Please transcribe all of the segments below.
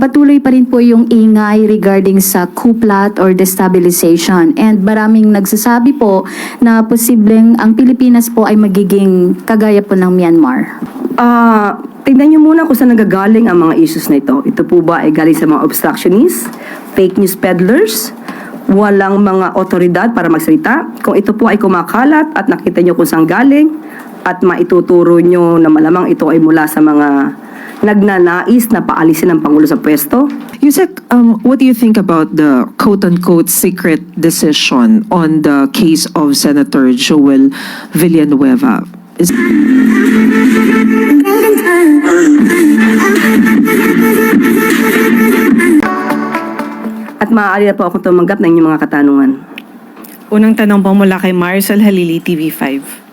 patuloy pa rin po yung ingay regarding sa coup plot or destabilization. And maraming nagsasabi po na posibleng ang Pilipinas po ay magiging kagaya po ng Myanmar. Ah, tingnan niyo muna kung saan nagagaling ang mga issues na ito. Ito po ba ay galing sa mga obstructionists, fake news peddlers, walang mga otoridad para magsalita? Kung ito po ay kumakalat at nakita niyo kung saan galing at maituturo niyo na malamang ito ay mula sa mga nagnanais na paalisin ang Pangulo sa pwesto, Yusek, um, what do you think about the quote-unquote secret decision on the case of Senator Joel Villanueva? Is at maaari na po ako tumanggap ng inyong mga katanungan. Unang tanong po mula kay Marcel Halili, TV5.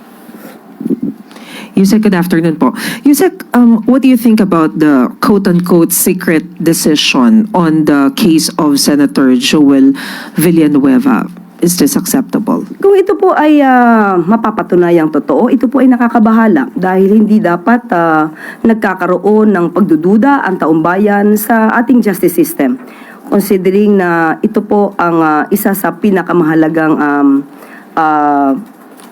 Yusek, good afternoon po. Yusek, um, what do you think about the quote-unquote secret decision on the case of Senator Joel Villanueva? Is this acceptable? Kung ito po ay ah, mapapatunayang totoo, ito po ay nakakabahala dahil hindi dapat ah, nagkakaroon ng pagdududa ang taong bayan sa ating justice system. Considering na ito po ang ah, isa sa pinakamahalagang um, ah,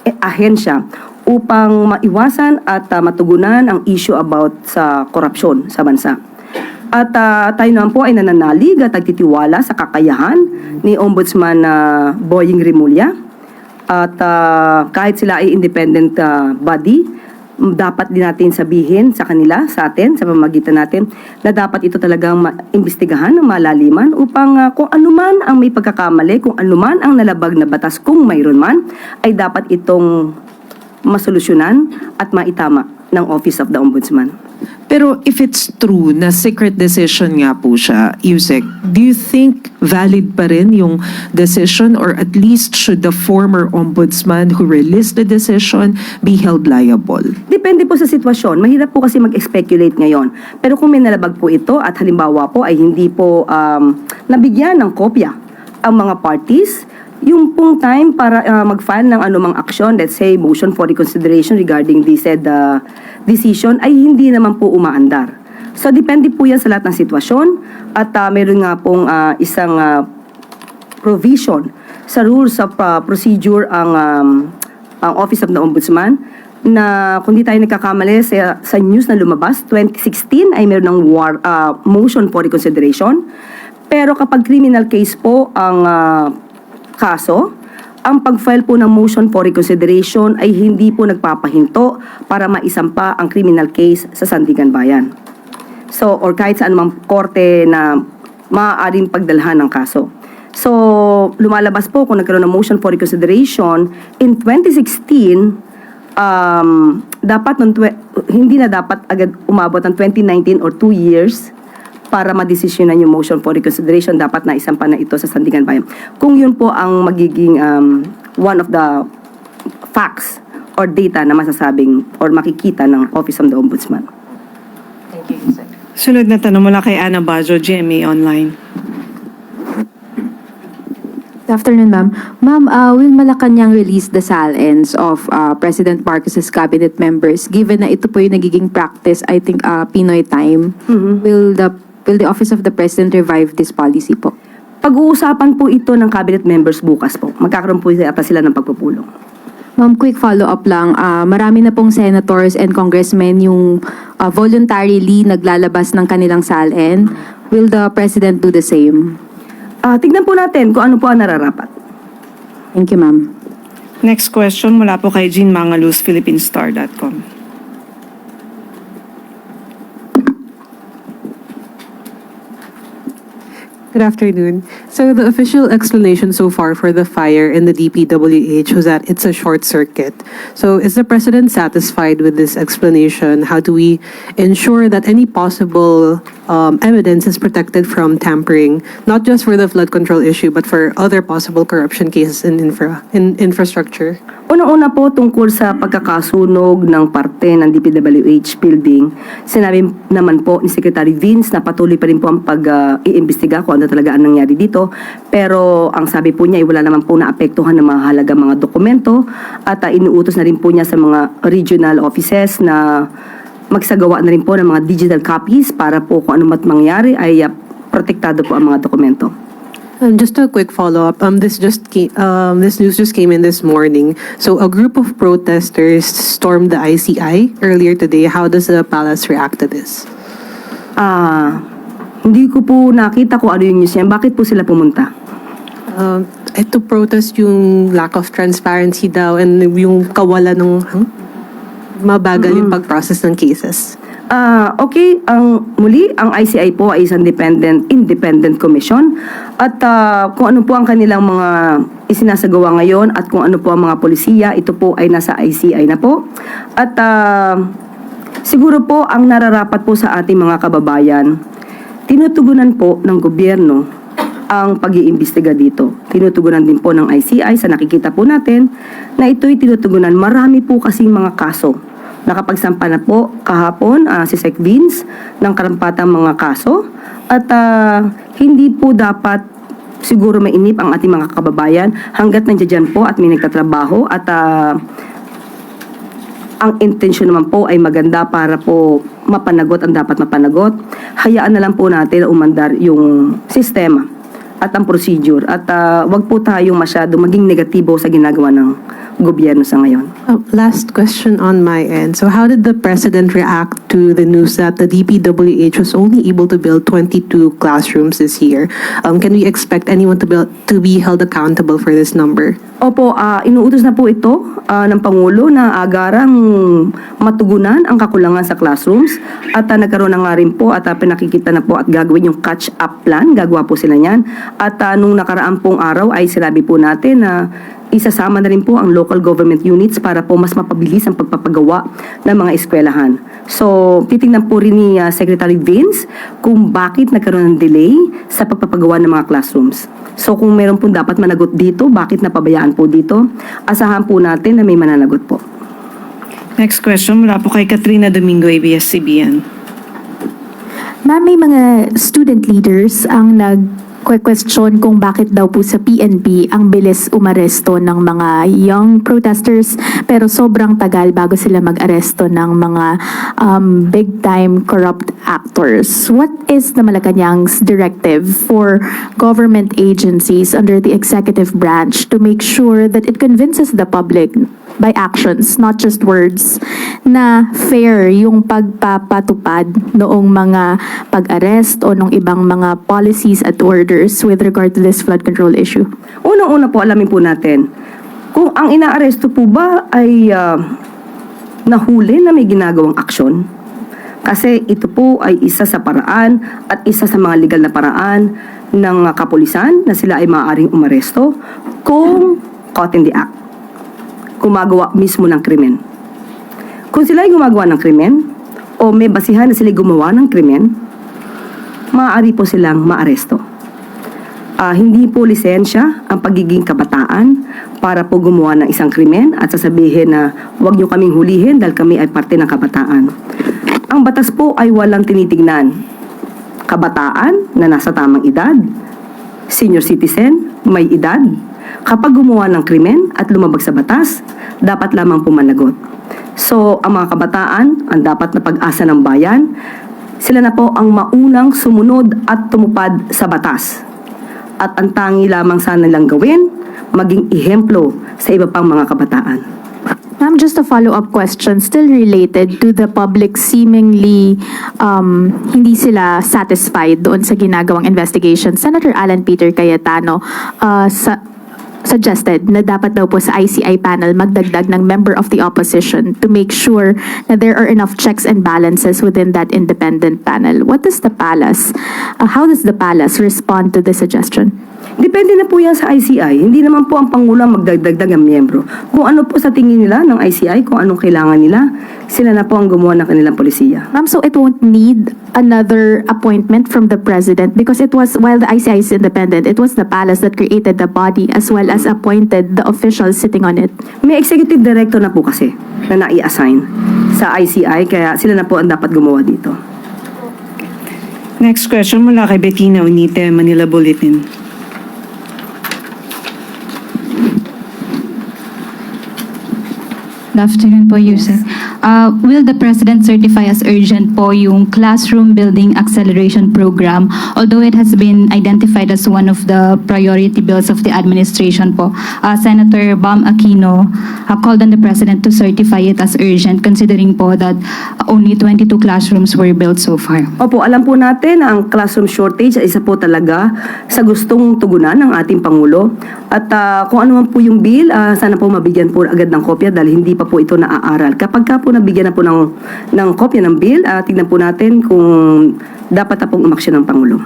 eh, ahensya upang maiwasan at ah, matugunan ang issue about sa korupsyon sa bansa. At ah, tayo naman po ay nananalig at nagtitiwala sa kakayahan ni Ombudsman na Boying Rimulya. At ah, kahit sila ay independent ah, body, dapat din natin sabihin sa kanila, sa atin, sa pamagitan natin, na dapat ito talagang maimbestigahan ng malaliman upang ah, kung anuman ang may pagkakamali, kung anuman ang nalabag na batas, kung mayroon man, ay dapat itong masolusyonan at maitama ng Office of the Ombudsman. Pero if it's true na secret decision nga po siya, Yusek, do you think valid pa rin yung decision or at least should the former ombudsman who released the decision be held liable? Depende po sa sitwasyon. Mahirap po kasi mag-speculate ngayon. Pero kung may nalabag po ito at halimbawa po ay hindi po um, nabigyan ng kopya ang mga parties, yung pong time para uh, mag-file ng anumang aksyon, let's say motion for reconsideration regarding the said uh, decision, ay hindi naman po umaandar. So depende po yan sa lahat ng sitwasyon at uh, meron nga pong uh, isang uh, provision sa rules of uh, procedure ang um, ang Office of the Ombudsman na kung di tayo nagkakamali sa, sa news na lumabas, 2016 ay meron ng war, uh, motion for reconsideration. Pero kapag criminal case po ang uh, kaso, ang pag-file po ng motion for reconsideration ay hindi po nagpapahinto para maisampa ang criminal case sa Sandigan Bayan. So, or kahit sa anumang korte na maaaring pagdalhan ng kaso. So, lumalabas po kung nagkaroon ng motion for reconsideration in 2016, um, dapat twe- hindi na dapat agad umabot ng 2019 or 2 years para madesisyonan yung motion for reconsideration, dapat na isampa na ito sa Sandigan Bayan. Kung yun po ang magiging um, one of the facts or data na masasabing or makikita ng Office of the Ombudsman. Sunod na tanong mula kay Ana Bajo, GMA Online. Good afternoon, ma'am. Ma'am, uh, will Malacanang release the salins of uh, President Marcos's cabinet members given na ito po yung nagiging practice, I think, uh, Pinoy time? Will the will the Office of the President revive this policy po? Pag-uusapan po ito ng cabinet members bukas po. Magkakaroon po yata sila ng pagpupulong. Ma'am, quick follow-up lang. Uh, marami na pong senators and congressmen yung uh, voluntarily naglalabas ng kanilang salin. Will the President do the same? Ah, tignan po natin kung ano po ang nararapat. Thank you, ma'am. Next question mula po kay Jean Mangalus, PhilippineStar.com. Good afternoon. So the official explanation so far for the fire in the DPWH was that it's a short circuit. So is the president satisfied with this explanation? How do we ensure that any possible um, evidence is protected from tampering, not just for the flood control issue, but for other possible corruption cases in infra in infrastructure? Unang-una po tungkol sa pagkakasunog ng parte ng DPWH building, sinabi naman po ni Secretary Vince na patuloy pa rin po ang pag-iimbestiga kung ano talaga ang nangyari dito. Pero ang sabi po niya ay wala naman po naapektuhan ng mga halaga mga dokumento at uh, inuutos na rin po niya sa mga regional offices na magsagawa na rin po ng mga digital copies para po kung ano mat mangyari ay uh, protektado po ang mga dokumento. Um, just a quick follow-up. Um, this just came, um, this news just came in this morning. So a group of protesters stormed the ICI earlier today. How does the palace react to this? Ah, hindi ko po nakita kung ano yung news niya. Bakit po sila pumunta? Um, eh, to protest yung lack of transparency daw and yung kawalan ng huh? mabagal yung pag-process ng cases. Ah, okay, ang muli ang ICI po ay isang independent independent commission at ah, kung ano po ang kanilang mga isinasagawa ngayon at kung ano po ang mga polisiya, ito po ay nasa ICI na po. At ah, siguro po ang nararapat po sa ating mga kababayan, tinutugunan po ng gobyerno ang pag-iimbestiga dito. Tinutugunan din po ng ICI sa nakikita po natin na ito'y tinutugunan. Marami po kasing mga kaso. Nakapagsampa na po kahapon ah, si Sec. Vince ng karampatang mga kaso. At ah, hindi po dapat siguro mainip ang ating mga kababayan hanggat nandiyan po at may nagtatrabaho at ah, ang intensyon naman po ay maganda para po mapanagot ang dapat mapanagot. Hayaan na lang po natin na umandar yung sistema at ang procedure. At ah, wag po tayong masyado maging negatibo sa ginagawa ng gobyerno sa ngayon. Uh, last question on my end. So how did the president react to the news that the DPWH was only able to build 22 classrooms this year? Um, can we expect anyone to, build, to be held accountable for this number? Opo, ah, inuutos na po ito ah, ng Pangulo na agarang matugunan ang kakulangan sa classrooms at ah, nagkaroon na nga rin po at ah, pinakikita na po at gagawin yung catch-up plan. Gagawa po sila niyan. At ah, nung nakaraan pong araw ay sinabi po natin na isasama na rin po ang local government units para po mas mapabilis ang pagpapagawa ng mga eskwelahan. So, titingnan po rin ni ah, Secretary Vince kung bakit nagkaroon ng delay sa pagpapagawa ng mga classrooms. So, kung meron po dapat managot dito, bakit napabayaan po dito? Asahan po natin na may mananagot po. Next question mula po kay Katrina Domingo, ABS-CBN. Ma'am, may mga student leaders ang nag question kung bakit daw po sa PNP ang bilis umaresto ng mga young protesters pero sobrang tagal bago sila mag-aresto ng mga um, big-time corrupt actors. What is the Malacanang's directive for government agencies under the executive branch to make sure that it convinces the public by actions, not just words, na fair yung pagpapatupad noong mga pag-arrest o nung ibang mga policies at orders with regard to this flood control issue? Unang-una po, alamin po natin, kung ang inaaresto po ba ay ah, nahuli na may ginagawang aksyon, kasi ito po ay isa sa paraan at isa sa mga legal na paraan ng kapulisan na sila ay maaaring umaresto kung caught in the act. Gumagawa mismo ng krimen. Kung sila ay gumagawa ng krimen o may basihan na sila gumawa ng krimen, maaari po silang maaresto. Ah, hindi po lisensya ang pagiging kabataan para po gumawa ng isang krimen at sasabihin na huwag niyo kaming hulihin dahil kami ay parte ng kabataan. Ang batas po ay walang tinitignan. Kabataan na nasa tamang edad, senior citizen, may edad. Kapag gumawa ng krimen at lumabag sa batas, dapat lamang pumanagot. So, ang mga kabataan, ang dapat na pag-asa ng bayan, sila na po ang maunang sumunod at tumupad sa batas. At ang tangi lamang sana nilang gawin, maging ihemplo sa iba pang mga kabataan. Ma'am, just a follow-up question, still related to the public seemingly um, hindi sila satisfied doon sa ginagawang investigation. Senator Alan Peter Cayetano uh, sa suggested na dapat daw po sa ICI panel magdagdag ng member of the opposition to make sure na there are enough checks and balances within that independent panel. What does the palace, uh, how does the palace respond to this suggestion? Depende na po yan sa ICI. Hindi naman po ang Pangulo ang magdagdag ng miyembro. Kung ano po sa tingin nila ng ICI, kung anong kailangan nila, sila na po ang gumawa ng kanilang polisiya. Ma'am, so it won't need another appointment from the president because it was, while the ICI is independent, it was the palace that created the body as well as appointed the officials sitting on it. May executive director na po kasi na nai-assign sa ICI, kaya sila na po ang dapat gumawa dito. Next question mula kay Bettina Unite, Manila Bulletin. Good afternoon Yusek. Uh, will the President certify as urgent po yung Classroom Building Acceleration Program? Although it has been identified as one of the priority bills of the administration po, uh, Senator Bam Aquino uh, called on the President to certify it as urgent considering po that only 22 classrooms were built so far. Opo, alam po natin na ang classroom shortage ay isa po talaga sa gustong tugunan ng ating Pangulo. At ah, kung ano man po yung bill, ah, sana po mabigyan po agad ng kopya dahil hindi pa po ito naaaral. Kapag ka po nabigyan na po ng, ng kopya ng bill, ah, tignan po natin kung dapat na pong umaksyon ng Pangulo.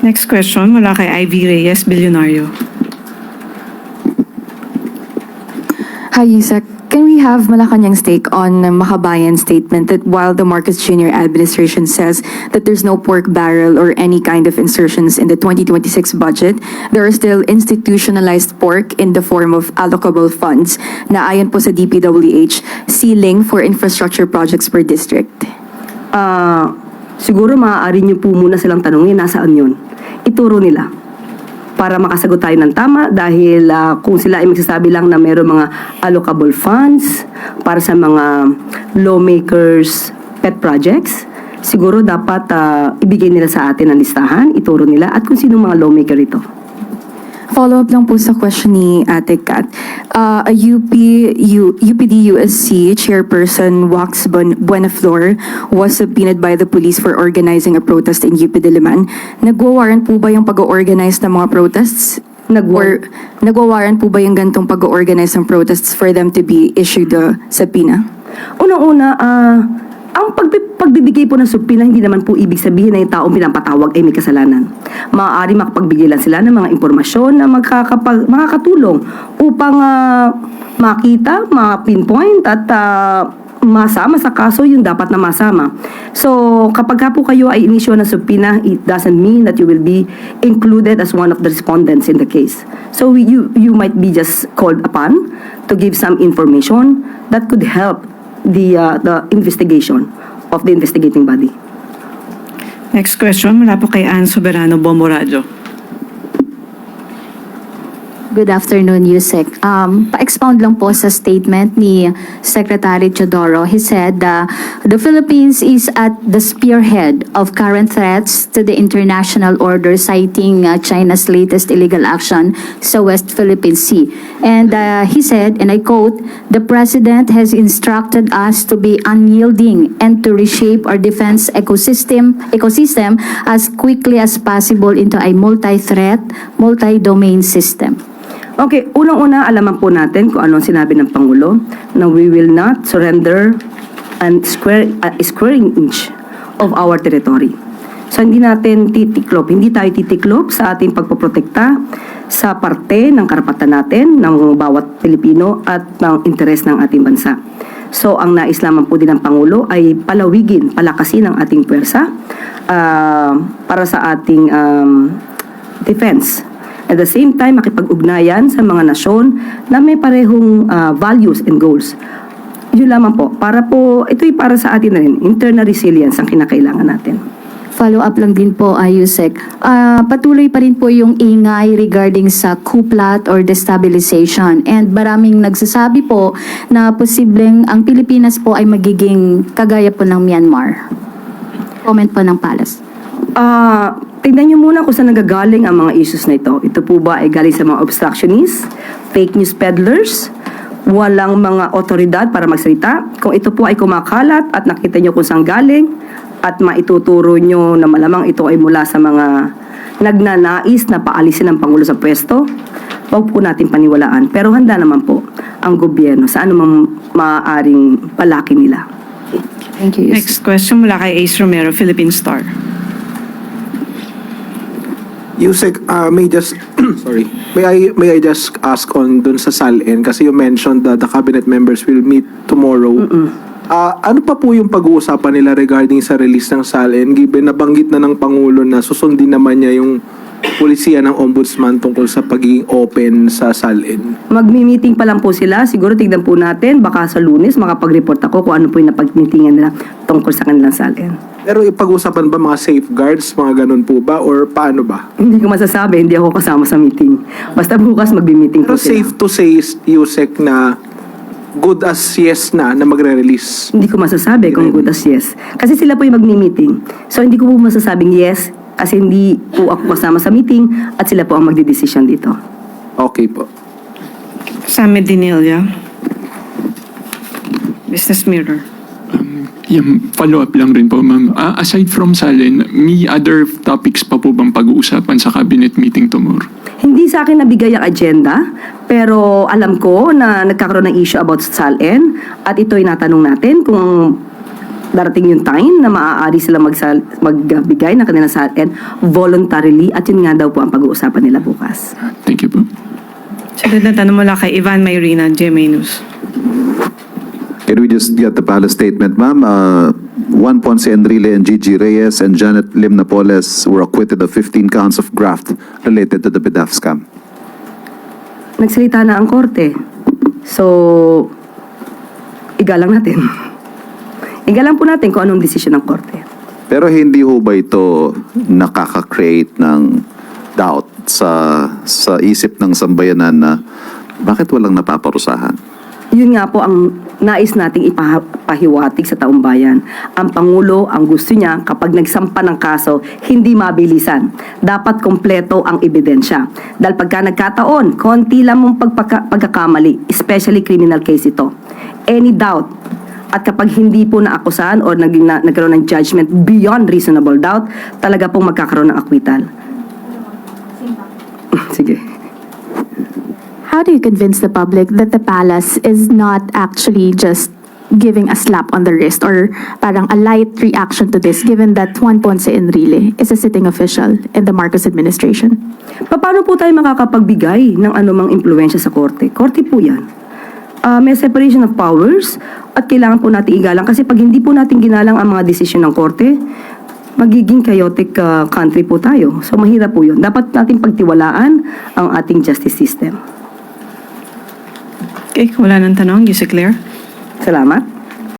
Next question mula kay Ivy Reyes, Bilyonaryo. Hi, Yusek. Can we have Malacanang's take on Makabayan's statement that while the Marcos Jr. administration says that there's no pork barrel or any kind of insertions in the 2026 budget, there are still institutionalized pork in the form of allocable funds na ayon po sa DPWH, ceiling for infrastructure projects per district? Ah, siguro maaari niyo po muna silang tanungin nasaan yun. Ituro nila para makasagot tayo ng tama dahil ah, kung sila ay magsasabi lang na mayroong mga allocable funds para sa mga lawmakers pet projects, siguro dapat ah, ibigay nila sa atin ang listahan, ituro nila at kung sino mga lawmaker ito. Follow-up lang po sa question ni Ate Kat. Uh, a UP, U, UPD-USC chairperson Wax Buen- Buenaflor was subpoenaed by the police for organizing a protest in UP Diliman. Nagwa-warrant po ba yung pag-organize ng mga protests? Nagwa- Or nagwa-warrant po ba yung gantong pag-organize ng protests for them to be issued a subpoena? Unang-una, ah, ang pagbi- pagbibigay po ng subpoena, hindi naman po ibig sabihin na yung taong pinapatawag ay may kasalanan. Maaari makapagbigay lang sila ng mga impormasyon na magkakapag, makakatulong upang ah, makita, ma-pinpoint at ah, masama sa kaso yung dapat na masama. So, kapag ka po kayo ay inisyo ng subpoena, it doesn't mean that you will be included as one of the respondents in the case. So, you, you might be just called upon to give some information that could help the, uh, the investigation of the investigating body. Next question mula po kay Ann Soberano, Bombo Radio. Good afternoon, Yusek. Um, pa-expound lang po sa statement ni Secretary Chodoro. He said uh, the Philippines is at the spearhead of current threats to the international order, citing uh, China's latest illegal action sa West Philippine Sea. And uh, he said, and I quote, "The President has instructed us to be unyielding and to reshape our defense ecosystem ecosystem as quickly as possible into a multi-threat, multi-domain system." Okay, unang-una, alaman po natin kung ano ang sinabi ng Pangulo na we will not surrender and square, a square inch of our territory. So hindi natin titiklop, hindi tayo titiklop sa ating pagpoprotekta sa parte ng karapatan natin ng bawat Pilipino at ng interes ng ating bansa. So ang nais lamang po din ng Pangulo ay palawigin, palakasin ang ating pwersa ah, para sa ating um, defense. At the same time, makipag-ugnayan sa mga nasyon na may parehong ah, values and goals. Yun lamang po. Para po, ito'y para sa atin na rin. Internal resilience ang kinakailangan natin. Follow-up lang din po, Ayusek. Ah, patuloy pa rin po yung ingay regarding sa coup plot or destabilization. And maraming nagsasabi po na posibleng ang Pilipinas po ay magiging kagaya po ng Myanmar. Comment po ng Palace. Ah, tingnan niyo muna kung saan nagagaling ang mga issues na ito. Ito po ba ay galing sa mga obstructionists, fake news peddlers, walang mga otoridad para magsalita? Kung ito po ay kumakalat at nakita niyo kung saan galing at maituturo niyo na malamang ito ay mula sa mga nagnanais na paalisin ang Pangulo sa pwesto, huwag po natin paniwalaan. Pero handa naman po ang gobyerno sa anumang maaaring palaki nila. Thank you. Next question mula kay Ace Romero, Philippine Star. Yusek, uh, may just sorry. May I may I just ask on dun sa SALN kasi you mentioned that the cabinet members will meet tomorrow. Ah, ano pa po yung pag-uusapan nila regarding sa release ng SALN given nabanggit na ng pangulo na susundin naman niya yung polisiya ng ombudsman tungkol sa pagiging open sa SALN. Magmi-meeting pa lang po sila. Siguro tignan po natin. Baka sa lunes makapag-report ako kung ano po yung napag-meetingan nila tungkol sa kanilang salin. Pero ipag-usapan ba mga safeguards, mga ganun po ba or paano ba? Hindi ko masasabi. Hindi ako kasama sa meeting. Basta bukas magbi-meeting Pero po sila. safe to say, Yusek, na good as yes na na magre-release? Hindi ko masasabi kung good as yes. Kasi sila po yung magmi-meeting. So hindi ko po masasabing yes kasi hindi po ako kasama sa meeting at sila po ang magdidesisyon dito. Okay po. Sam Medinilla. Business Mirror. Yung follow-up lang rin po, ma'am. Ah, aside from Salen, may other topics pa po bang pag-uusapan sa cabinet meeting tomorrow? Hindi sa akin nabigay ang agenda, pero alam ko na nagkakaroon ng issue about SALN at ito'y natanong natin kung darating yung time na maaari sila magsal, magbigay ng kanilang SALN voluntarily at yun nga daw po ang pag-uusapan nila bukas. Thank you po. Sunod na tanong mula kay Ivan Mayrina, News. Can we just get the palace statement, ma'am? Uh, Juan Ponce Enrile and Gigi Reyes and Janet Lim Napoles were acquitted of 15 counts of graft related to the BIDAF scam. Nagsalita na ang korte. So, igalang natin. Igalang po natin kung anong desisyon ng korte. Pero hindi ho ba ito nakaka-create ng doubt sa sa isip ng sambayanan na bakit walang napaparusahan? Yun nga po ang nais nating ipahiwatig sa taong bayan. Ang Pangulo, ang gusto niya, kapag nagsampa ng kaso, hindi mabilisan. Dapat kompleto ang ebidensya. Dahil pagka nagkataon, konti lang mong pagkakamali, especially criminal case ito. Any doubt, at kapag hindi po naakusahan or naging na, nagkaroon ng judgment beyond reasonable doubt, talaga pong magkakaroon ng akwital. Sige. How do you convince the public that the palace is not actually just giving a slap on the wrist or parang a light reaction to this given that Juan Ponce Enrile is a sitting official in the Marcos administration? Paano po tayo makakapagbigay ng anumang impluensya sa korte? Korte po yan. Ah, may separation of powers at kailangan po natin igalang kasi pag hindi po natin ginalang ang mga desisyon ng korte, magiging chaotic ah, country po tayo. So mahirap po yun. Dapat natin pagtiwalaan ang ating justice system. Okay, wala nang tanong. Yusek Claire. Salamat.